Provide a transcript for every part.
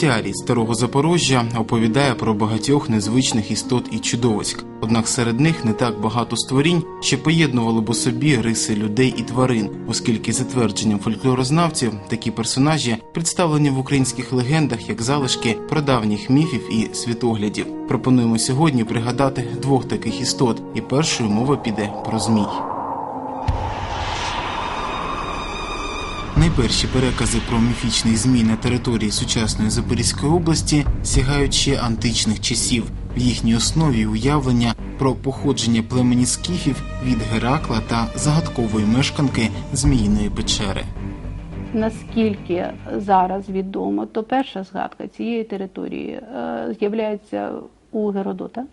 Бестіарій старого Запорожжя оповідає про багатьох незвичних істот і чудовиськ. Однак серед них не так багато створінь, що поєднували б у собі риси людей і тварин, оскільки, за твердженням фольклорознавців, такі персонажі представлені в українських легендах як залишки прадавніх міфів і світоглядів. Пропонуємо сьогодні пригадати двох таких істот, і першою мова піде про змій. Найперші перекази про міфічний змій на території сучасної Запорізької області сягають ще античних часів. В їхній основі уявлення про походження племені скіфів від Геракла та загадкової мешканки Зміїної печери. Наскільки зараз відомо, то перша згадка цієї території е, з'являється у Геродота.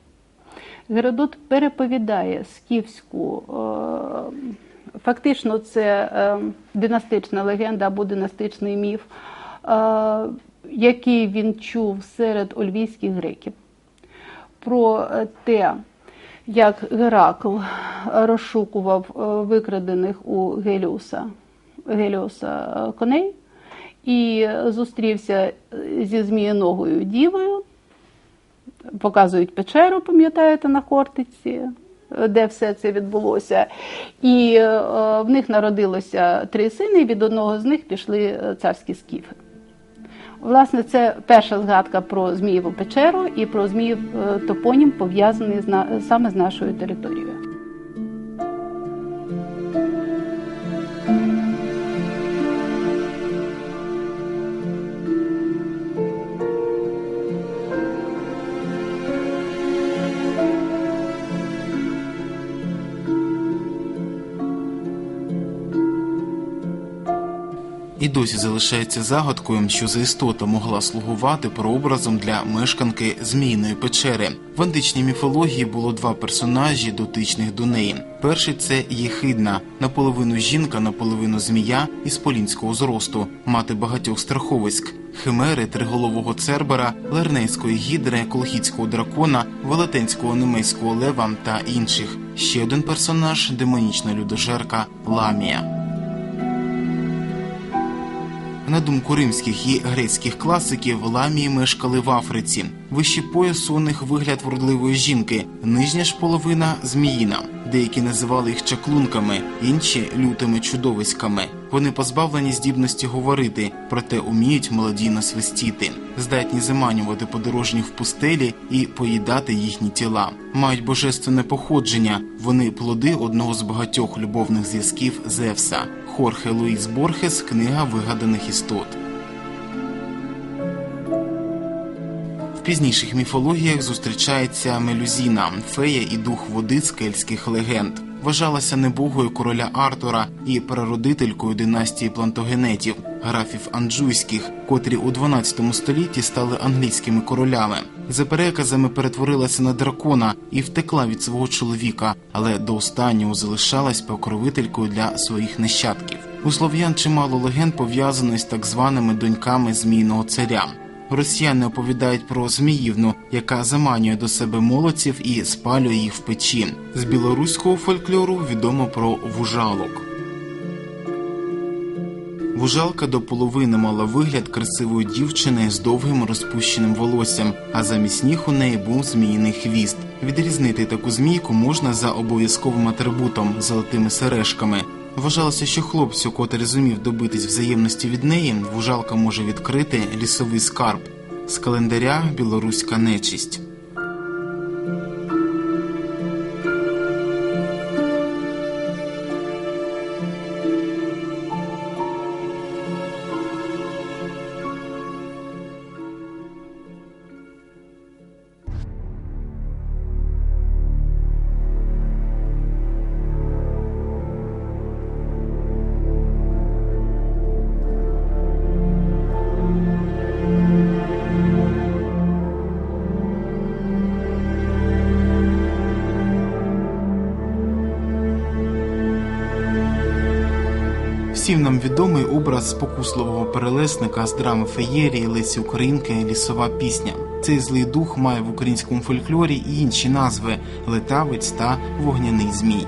Геродот переповідає скіфську, е, фактично, це е, династична легенда або династичний міф, е, який він чув серед ольвійських греків. Про е, те, як Геракл розшукував викрадених у Геліуса, Геліуса коней і зустрівся зі змієногою дівою. Показують печеру, пам'ятаєте, на Хортиці, де все це відбулося. І е, в них народилося три сини, і від одного з них пішли е, царські скіфи. Власне, це перша згадка про Змієву печеру і про Зміїв е, топонім, пов'язаний саме з нашою територією. Досі залишається загадкою, що за істота могла слугувати прообразом для мешканки Зміїної печери. В античній міфології було два персонажі, дотичних до неї. Перший це Єхидна, наполовину жінка, наполовину змія із полінського зросту, мати багатьох страховиськ. Химери, триголового цербера, лернейської гідри, колхідського дракона, велетенського немейського лева та інших. Ще один персонаж демонічна людожерка Ламія. На думку римських і грецьких класиків, ламії мешкали в Африці. Вищий пояс у них вигляд вродливої жінки, нижня ж половина зміїна. Деякі називали їх чаклунками, інші лютими чудовиськами. Вони позбавлені здібності говорити, проте уміють мелодійно свистіти, здатні заманювати подорожніх в пустелі і поїдати їхні тіла. Мають божественне походження. Вони плоди одного з багатьох любовних зв'язків Зевса. Хорхе Луїс Борхес, книга вигаданих істот. В пізніших міфологіях зустрічається Мелюзіна, фея і дух води з кельтських легенд. Вважалася небогою короля Артура і прародителькою династії плантогенетів, графів анджуйських, котрі у 12 столітті стали англійськими королями. За переказами перетворилася на дракона і втекла від свого чоловіка, але до останнього залишалась покровителькою для своїх нащадків. У слов'ян чимало легенд пов'язано з так званими доньками змійного царя. Росіяни оповідають про Зміївну, яка заманює до себе молодців і спалює їх в печі. З білоруського фольклору відомо про вужалок. Вужалка до половини мала вигляд красивої дівчини з довгим розпущеним волоссям, а замість ніг у неї був зміїний хвіст. Відрізнити таку змійку можна за обов'язковим атрибутом золотими сережками. Вважалося, що хлопцю, котрий зумів добитись взаємності від неї, вужалка може відкрити лісовий скарб з календаря Білоруська нечисть. Усім нам відомий образ спокусливого перелесника з драми феєрії, Лесі Українки, лісова пісня. Цей злий дух має в українському фольклорі і інші назви летавець та вогняний змій.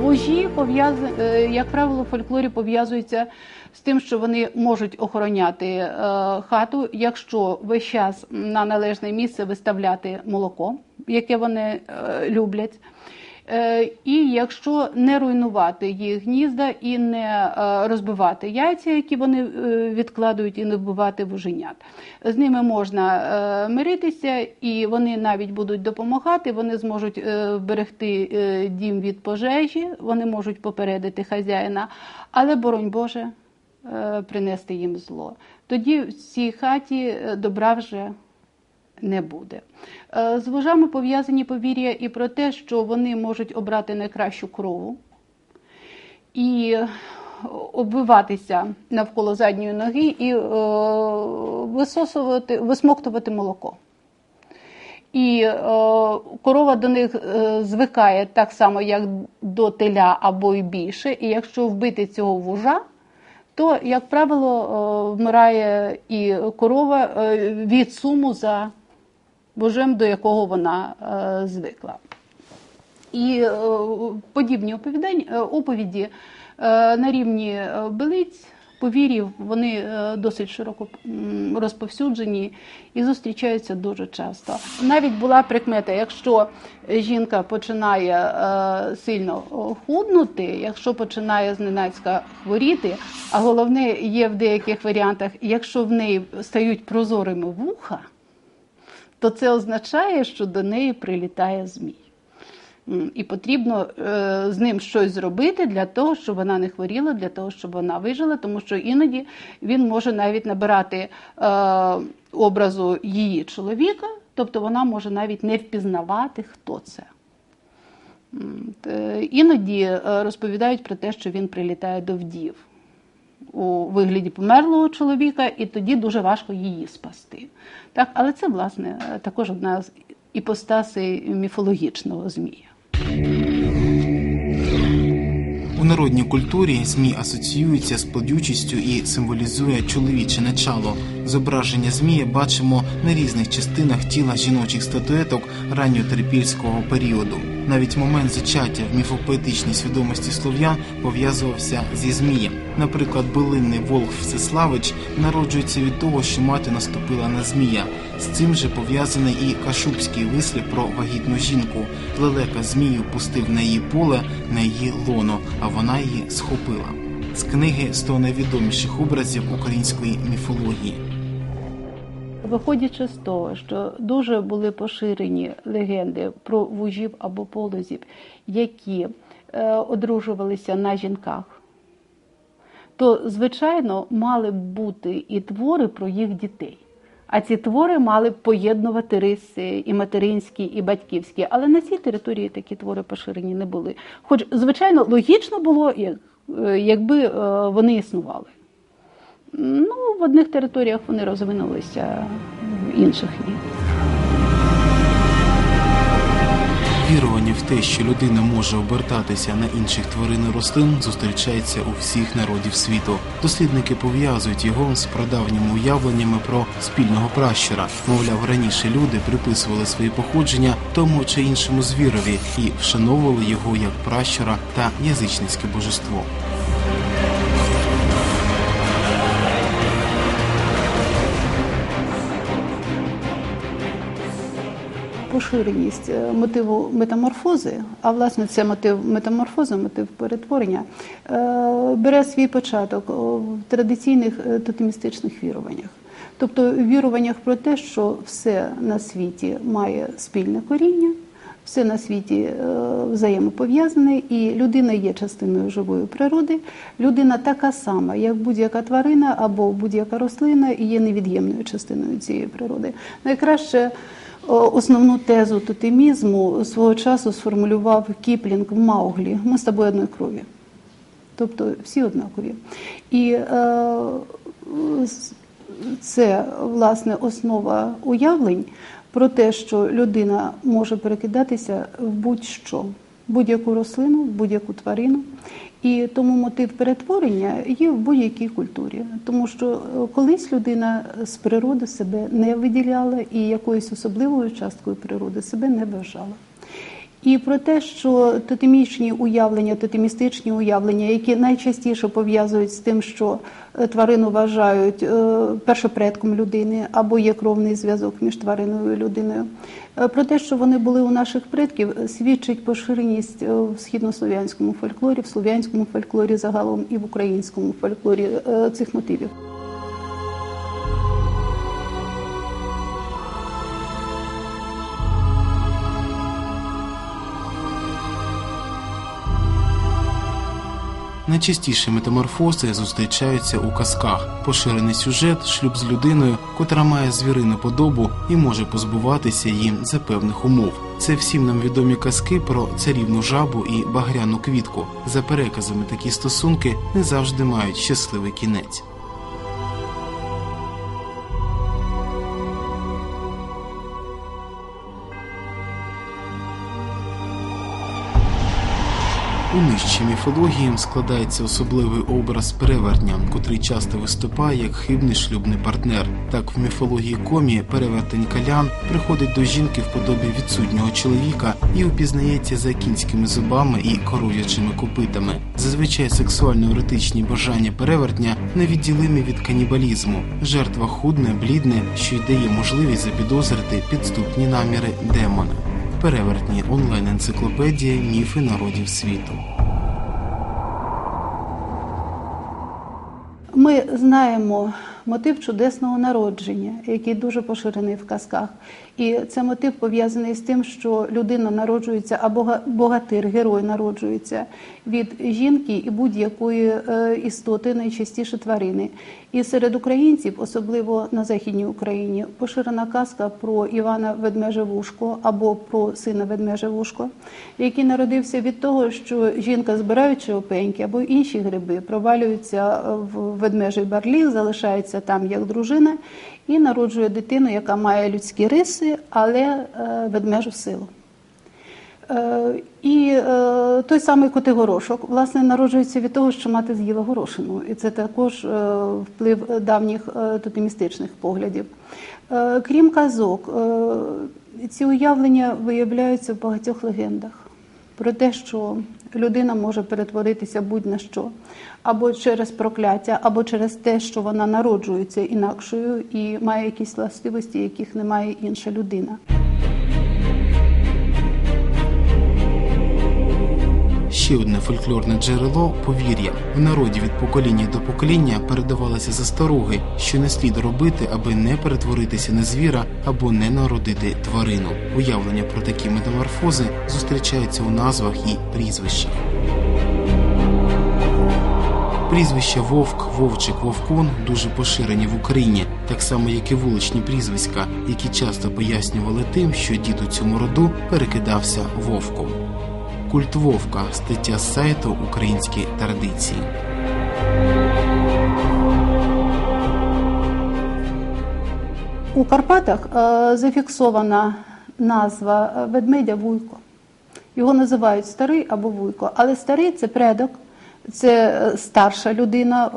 Вожі, е, як правило, в фольклорі пов'язуються з тим, що вони можуть охороняти е, хату, якщо весь час на належне місце виставляти молоко, яке вони е, люблять. Е, І якщо не руйнувати їх гнізда і не розбивати яйця, які вони відкладують, і не вбивати вуженят. З ними можна миритися, і вони навіть будуть допомагати. Вони зможуть вберегти е, дім від пожежі, вони можуть попередити хазяїна, але боронь Боже, принести їм зло. Тоді в цій хаті е, добра вже не буде. Е, З вожами пов'язані повір'я і про те, що вони можуть обрати найкращу корову і обвиватися навколо задньої ноги і е, висосувати, висмоктувати молоко. І е, корова до них е, звикає так само, як до теля або й більше. І якщо вбити цього вужа, то, як правило, е, вмирає і корова е, від суму за божем, до якого вона е, звикла. І подібні оповіді на рівні белиць, повірів, вони е, досить широко розповсюджені і зустрічаються дуже часто. Навіть була прикмета, якщо жінка починає е, сильно худнути, якщо починає зненацька хворіти, а головне є в деяких варіантах, якщо в неї стають прозорими вуха, то це означає, що до неї прилітає змій. І потрібно е, з ним щось зробити для того, щоб вона не хворіла, для того, щоб вона вижила, тому що іноді він може навіть набирати е, образу її чоловіка, тобто вона може навіть не впізнавати, хто це. Іноді е, розповідають про те, що він прилітає до вдів у вигляді померлого чоловіка, і тоді дуже важко її спасти. Так, але це, власне, також одна з іпостасей міфологічного змія. У народній культурі змі асоціюються з плодючістю і символізує чоловіче начало. Зображення змія бачимо на різних частинах тіла жіночих статуеток ранньотерпільського періоду. Навіть момент зачаття в міфопоетичній свідомості слов'ян пов'язувався зі змієм. Наприклад, билинний Волх Всеславич народжується від того, що мати наступила на змія. З цим же пов'язаний і кашубський вислів про вагітну жінку. Лелека змію пустив на її поле, на її лоно, а вона її схопила. З книги «100 найвідоміших образів української міфології. Виходячи з того, що дуже були поширені легенди про вужів або полозів, які е, одружувалися на жінках, то, звичайно, мали б бути і твори про їх дітей. А ці твори мали б поєднувати риси і материнські, і батьківські. Але на цій території такі твори поширені не були. Хоч, звичайно, логічно було, е, якби е, вони існували. Ну, в одних територіях вони розвинулися, в інших ні. Вірування в те, що людина може обертатися на інших тварин і рослин, зустрічається у всіх народів світу. Дослідники пов'язують його з прадавніми уявленнями про спільного пращура. Мовляв, раніше люди приписували свої походження тому чи іншому звірові і вшановували його як пращура та язичницьке божество. Поширеність е, мотиву метаморфози, а власне це мотив метаморфози, мотив перетворення, е, бере свій початок в традиційних е, тотемістичних віруваннях. Тобто віруваннях про те, що все на світі має спільне коріння, все на світі взаємопов'язане, і людина є частиною живої природи. Людина така сама, як будь-яка тварина або будь-яка рослина, і є невід'ємною частиною цієї природи. Найкраще основну тезу тотемізму свого часу сформулював Кіплінг в Мауглі. Ми з тобою одної крові. Тобто всі однакові. І е, це власне основа уявлень про те, що людина може перекидатися в будь-що, будь-яку рослину, будь-яку тварину. І тому мотив перетворення є в будь-якій культурі, тому що е, колись людина з природи себе не виділяла і якоюсь особливою часткою природи себе не вважала. І про те, що тотемічні уявлення, тотемістичні уявлення, які найчастіше пов'язують з тим, що е, тварину вважають е, першопредком людини або є кровний зв'язок між твариною і людиною. Е, Про те, що вони були у наших предків, свідчить поширеність в східнослов'янському фольклорі, в слов'янському фольклорі загалом і в українському фольклорі цих мотивів. Найчастіше метаморфози зустрічаються у казках. Поширений сюжет, шлюб з людиною, котра має звірину подобу і може позбуватися їм за певних умов. Це всім нам відомі казки про царівну жабу і багряну квітку. За переказами такі стосунки не завжди мають щасливий кінець. У нижчій міфології складається особливий образ перевертня, котрий часто виступає як хибний шлюбний партнер. Так, в міфології комі перевертень калян приходить до жінки в подобі відсутнього чоловіка і упізнається за кінськими зубами і коров'ячими копитами. Зазвичай сексуально-еротичні бажання перевертня невідділимі від канібалізму. Жертва худне, блідне, що й дає можливість запідозрити підступні наміри демона. Перевертні онлайн-енциклопедія Міфи народів світу. Ми знаємо мотив чудесного народження, який дуже поширений в казках. І це мотив пов'язаний з тим, що людина народжується, або богатир, герой народжується від жінки і будь-якої е, істоти, найчастіше тварини. І серед українців, особливо на Західній Україні, поширена казка про Івана Ведмежевушко або про сина Ведмежевушко, який народився від того, що жінка, збираючи опеньки або інші гриби, провалюється в ведмежий барліг, залишається там як дружина і народжує дитину, яка має людські риси, але е, ведмежу силу. Е, І е, той самий Котигорошок власне народжується від того, що мати з'їла горошину, і це також вплив давніх тотемістичних поглядів. Крім казок, ці уявлення виявляються в багатьох легендах про те, що людина може перетворитися будь-на що, або через прокляття, або через те, що вона народжується інакшою і має якісь властивості, яких не має інша людина. Ще одне фольклорне джерело повір'я. В народі від покоління до покоління передавалися застороги, що не слід робити, аби не перетворитися на звіра або не народити тварину. Уявлення про такі метаморфози зустрічаються у назвах і прізвищах. Прізвища Вовк, Вовчик, Вовкун дуже поширені в Україні, так само як і вуличні прізвиська, які часто пояснювали тим, що дід у цьому роду перекидався вовком. Культ Вовка стаття з сайту Українські традиції. У Карпатах е, зафіксована назва е, ведмедя Вуйко. Його називають старий або Вуйко, але старий це предок, це е, старша людина,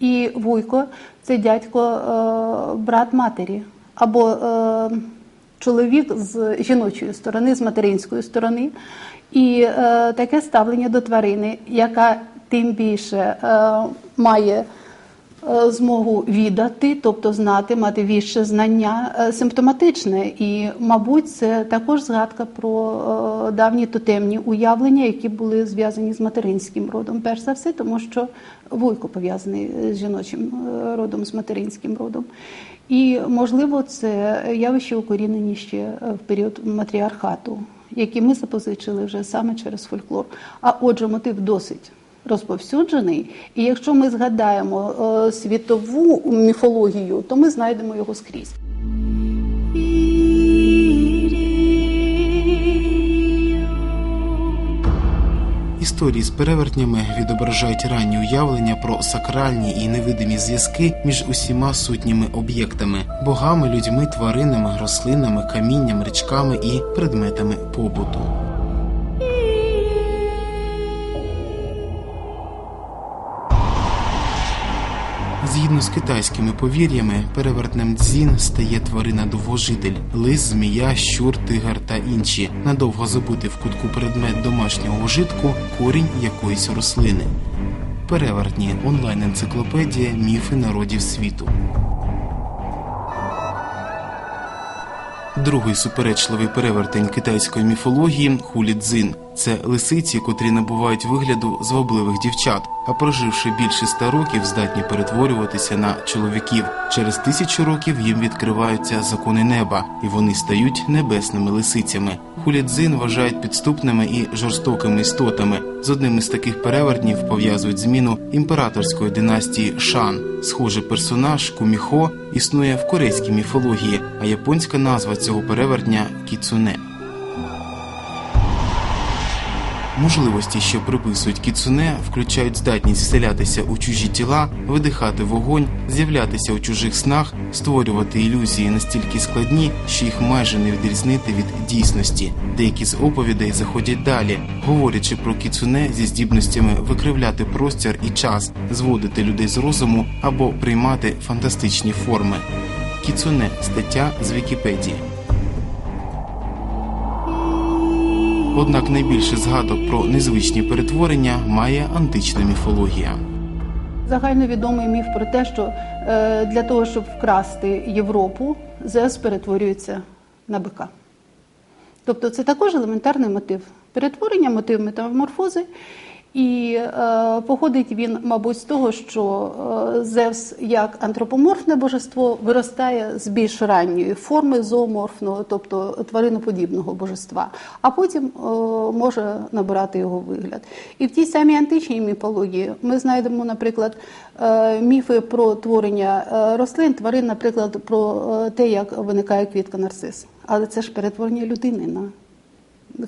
і Вуйко це дядько, брат матері, або чоловік з жіночої сторони, з материнської сторони. І е, таке ставлення до тварини, яка тим більше е, має е, змогу віддати, тобто знати, мати віще знання е, симптоматичне. І, мабуть, це також згадка про е, давні тотемні уявлення, які були зв'язані з материнським родом. Перш за все, тому що вуйко пов'язаний з жіночим е, родом, з материнським родом. І, можливо, це явище укорінені ще е, в період матріархату, які ми запозичили вже саме через фольклор. А отже, мотив досить розповсюджений. І якщо ми згадаємо е, світову міфологію, то ми знайдемо його скрізь. Історії з перевертнями відображають ранні уявлення про сакральні і невидимі зв'язки між усіма сутніми об'єктами богами, людьми, тваринами, рослинами, камінням, річками і предметами побуту. Згідно з китайськими повір'ями, перевертнем дзін стає тварина довгожитель лис, змія, щур, тигр та інші. Надовго забутий в кутку предмет домашнього вжитку, корінь якоїсь рослини. Перевертні онлайн-енциклопедія Міфи народів світу. Другий суперечливий перевертень китайської міфології хулідзин. Це лисиці, котрі набувають вигляду звабливих дівчат, а проживши більше ста років, здатні перетворюватися на чоловіків. Через тисячу років їм відкриваються закони неба, і вони стають небесними лисицями. Хулідзин вважають підступними і жорстокими істотами. З одним із таких перевертнів пов'язують зміну імператорської династії Шан. Схожий персонаж Куміхо існує в корейській міфології, а японська назва цього перевертня кіцуне. Можливості, що приписують кіцуне, включають здатність вселятися у чужі тіла, видихати вогонь, з'являтися у чужих снах, створювати ілюзії настільки складні, що їх майже не відрізнити від дійсності. Деякі з оповідей заходять далі, говорячи про кіцуне зі здібностями викривляти простір і час, зводити людей з розуму або приймати фантастичні форми. Кіцуне стаття з Вікіпедії. Однак найбільше згадок про незвичні перетворення має антична міфологія. Загальновідомий міф про те, що е, для того, щоб вкрасти Європу, Зевс перетворюється на бика. Тобто це також елементарний мотив перетворення, мотив метаморфози. І е, походить він, мабуть, з того, що е, Зевс як антропоморфне божество виростає з більш ранньої форми зооморфного, тобто твариноподібного божества, а потім е, може набирати його вигляд. І в тій самій античній міфології ми знайдемо, наприклад, е, міфи про творення е, рослин, тварин, наприклад, про е, те, як виникає квітка нарцис. Але це ж перетворення людини на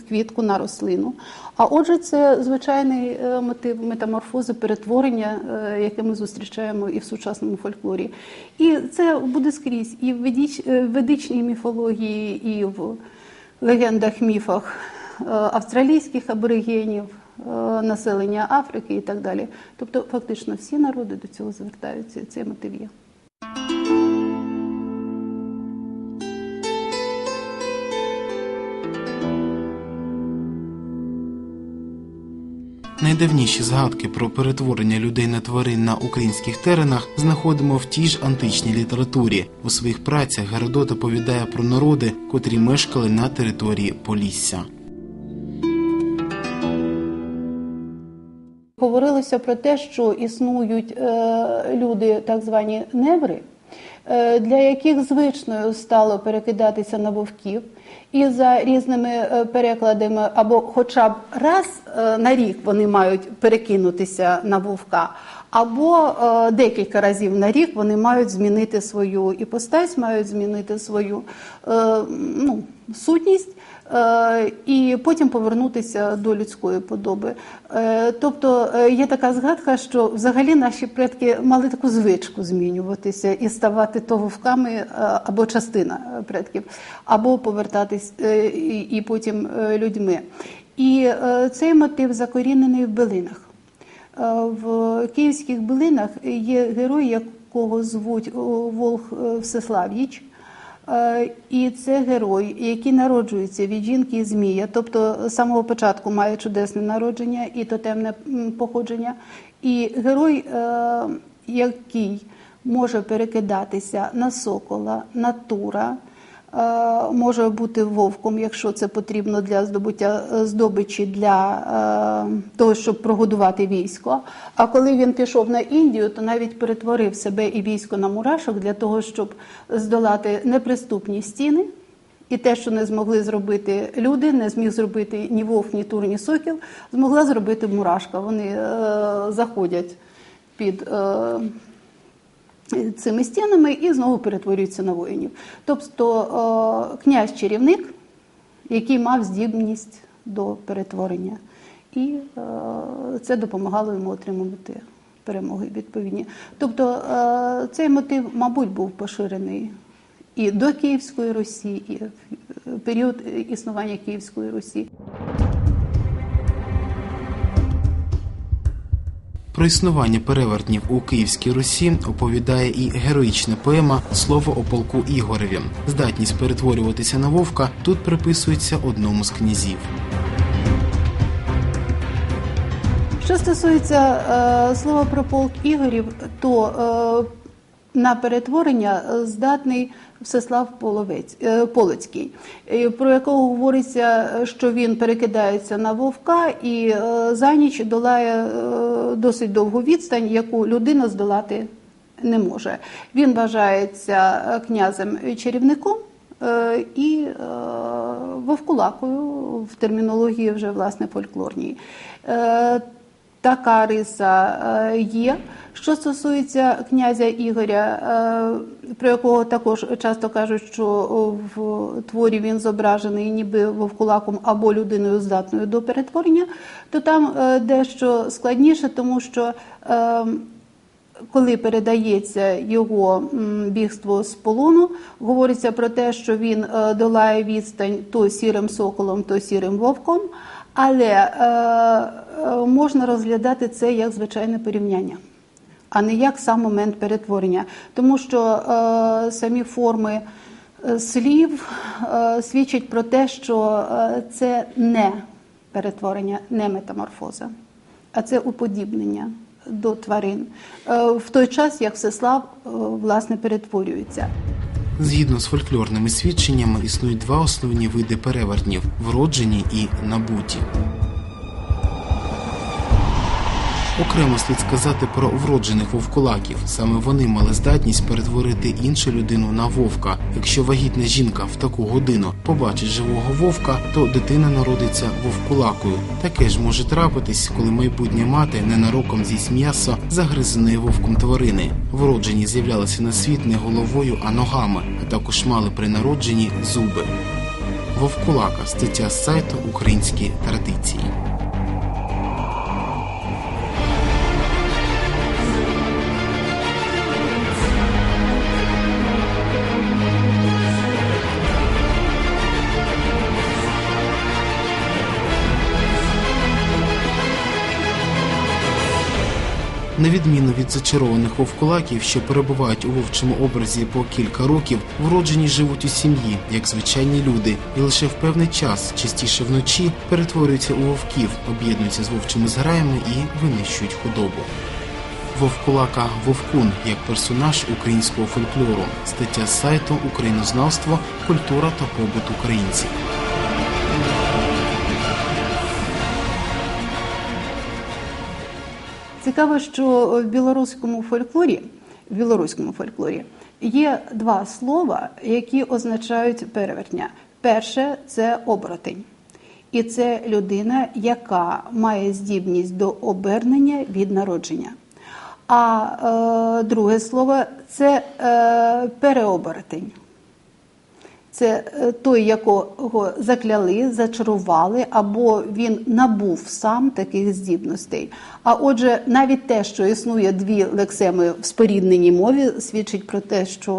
квітку на рослину. А отже, це звичайний е, мотив метаморфози, перетворення, е, яке ми зустрічаємо і в сучасному фольклорі. І це буде скрізь і в е, ведичній міфології, і в легендах, міфах австралійських аборигенів, населення Африки і так далі. Тобто, фактично, всі народи до цього звертаються. і Цей мотив є. Найдавніші згадки про перетворення людей на тварин на українських теренах знаходимо в тій ж античній літературі. У своїх працях Геродот оповідає про народи, котрі мешкали на території Полісся. Говорилося про те, що існують е, люди, так звані неври, е, для яких звичною стало перекидатися на вовків, і за різними е, перекладами, або хоча б раз е, на рік вони мають перекинутися на вовка, або е, декілька разів на рік вони мають змінити свою іпостась, мають змінити свою ну, сутність. Е, і потім повернутися до людської подоби. Е, Тобто е, є така згадка, що взагалі наші предки мали таку звичку змінюватися і ставати то вовками або частина предків, або повертатись е, і потім людьми. І цей мотив закорінений в билинах. В київських билинах є герой, якого звуть Волх Всеслав'їч. Е, І це герой, який народжується від жінки і змія, тобто з самого початку має чудесне народження і тотемне походження. І герой, е, який може перекидатися на сокола, на тура, може бути вовком, якщо це потрібно для здобуття е, здобичі для е, того, щоб прогодувати військо. А коли він пішов на Індію, то навіть перетворив себе і військо на мурашок для того, щоб здолати неприступні стіни. І те, що не змогли зробити люди, не зміг зробити ні вовк, ні тур, ні сокіл, змогла зробити мурашка. Вони е, заходять під е, цими стінами і знову перетворюються на воїнів. Тобто е, князь чарівник, який мав здібність до перетворення, і е, це допомагало йому отримувати перемоги відповідні. Тобто е, цей мотив, мабуть, був поширений і до Київської Русі, і в період існування Київської Русі. Про існування перевертнів у Київській Русі оповідає і героїчна поема Слово о полку Ігореві. Здатність перетворюватися на вовка тут приписується одному з князів. Що стосується е, слова про полк Ігорів, то е, на перетворення здатний Всеслав Половець, е, е, про якого говориться, що він перекидається на вовка і е, за ніч долає е, досить довгу відстань, яку людина здолати не може. Він вважається е, князем чарівником е, і е, вовкулакою в термінології вже власне фольклорній. Така риса е, є. Що стосується князя Ігоря, е, про якого також часто кажуть, що в творі він зображений ніби вовкулаком або людиною здатною до перетворення, то там е, дещо складніше, тому що коли передається його бігство з полону, говориться про те, що він долає відстань то сірим соколом, то сірим вовком. Але е, е, можна розглядати це як звичайне порівняння, а не як сам момент перетворення, тому що е, самі форми е, слів е, свідчать про те, що це не перетворення, не метаморфоза, а це уподібнення до тварин е, в той час, як Всеслав е, власне перетворюється. Згідно з фольклорними свідченнями, існують два основні види перевертнів вроджені і набуті. Окремо слід сказати про вроджених вовкулаків. Саме вони мали здатність перетворити іншу людину на вовка. Якщо вагітна жінка в таку годину побачить живого вовка, то дитина народиться вовкулакою. Таке ж може трапитись, коли майбутня мати ненароком з'їсть м'ясо загризеної вовком тварини. Вроджені з'являлися на світ не головою, а ногами, а також мали при народженні зуби. Вовкулака стаття з сайту Українські традиції. На відміну від зачарованих вовкулаків, що перебувають у вовчому образі по кілька років, вроджені живуть у сім'ї, як звичайні люди, і лише в певний час, частіше вночі, перетворюються у вовків, об'єднуються з вовчими зграями і винищують худобу. Вовкулака Вовкун як персонаж українського фольклору. Стаття з сайту Українознавство, культура та побут українців. Цікаво, що в білоруському фольклорі, в білоруському фольклорі є два слова, які означають перевертня. Перше це оборотень. І це людина, яка має здібність до обернення від народження. А е, друге слово це е, переоборотень. Це е, той, якого закляли, зачарували, або він набув сам таких здібностей. А отже, навіть те, що існує дві лексеми в спорідненій мові, свідчить про те, що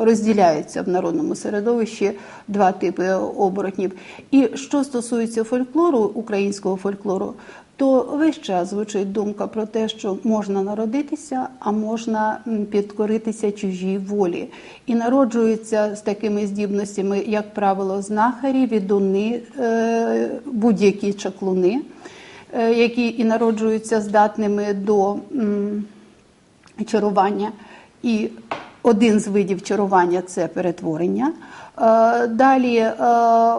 е, розділяються в народному середовищі два типи оборотнів. І що стосується фольклору, українського фольклору, то весь час звучить думка про те, що можна народитися, а можна підкоритися чужій волі. І народжуються з такими здібностями, як правило, знахарі, відуни, е, будь-які чаклуни, е, які і народжуються здатними до чарування. І один з видів чарування це перетворення. Е, Далі е,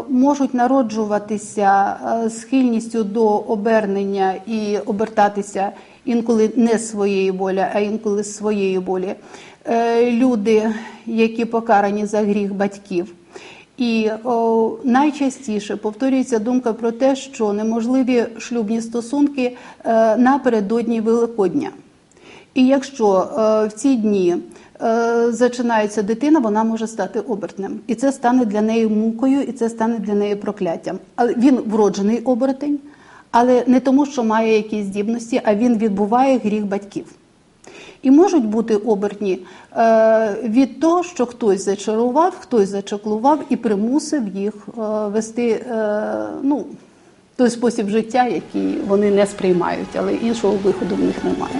можуть народжуватися е, схильністю до обернення і обертатися інколи не своєї волі, а інколи з своєї волі. Люди, які покарані за гріх батьків. І о, найчастіше повторюється думка про те, що неможливі шлюбні стосунки е, напередодні Великодня. І якщо е, в ці дні зачинається дитина, вона може стати обертнем. І це стане для неї мукою, і це стане для неї прокляттям. Але він вроджений обертень, але не тому, що має якісь здібності, а він відбуває гріх батьків. І можуть бути обертні е, від того, що хтось зачарував, хтось зачаклував і примусив їх е, вести, е, ну, той спосіб життя, який вони не сприймають, але іншого виходу в них немає.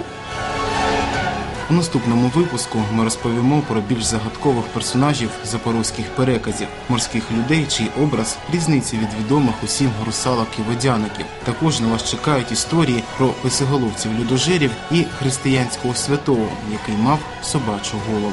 У наступному випуску ми розповімо про більш загадкових персонажів запорозьких переказів, морських людей, чий образ різниці від відомих усім русалок і водяників. Також на вас чекають історії про писиголовців людожерів і християнського святого, який мав собачу голову.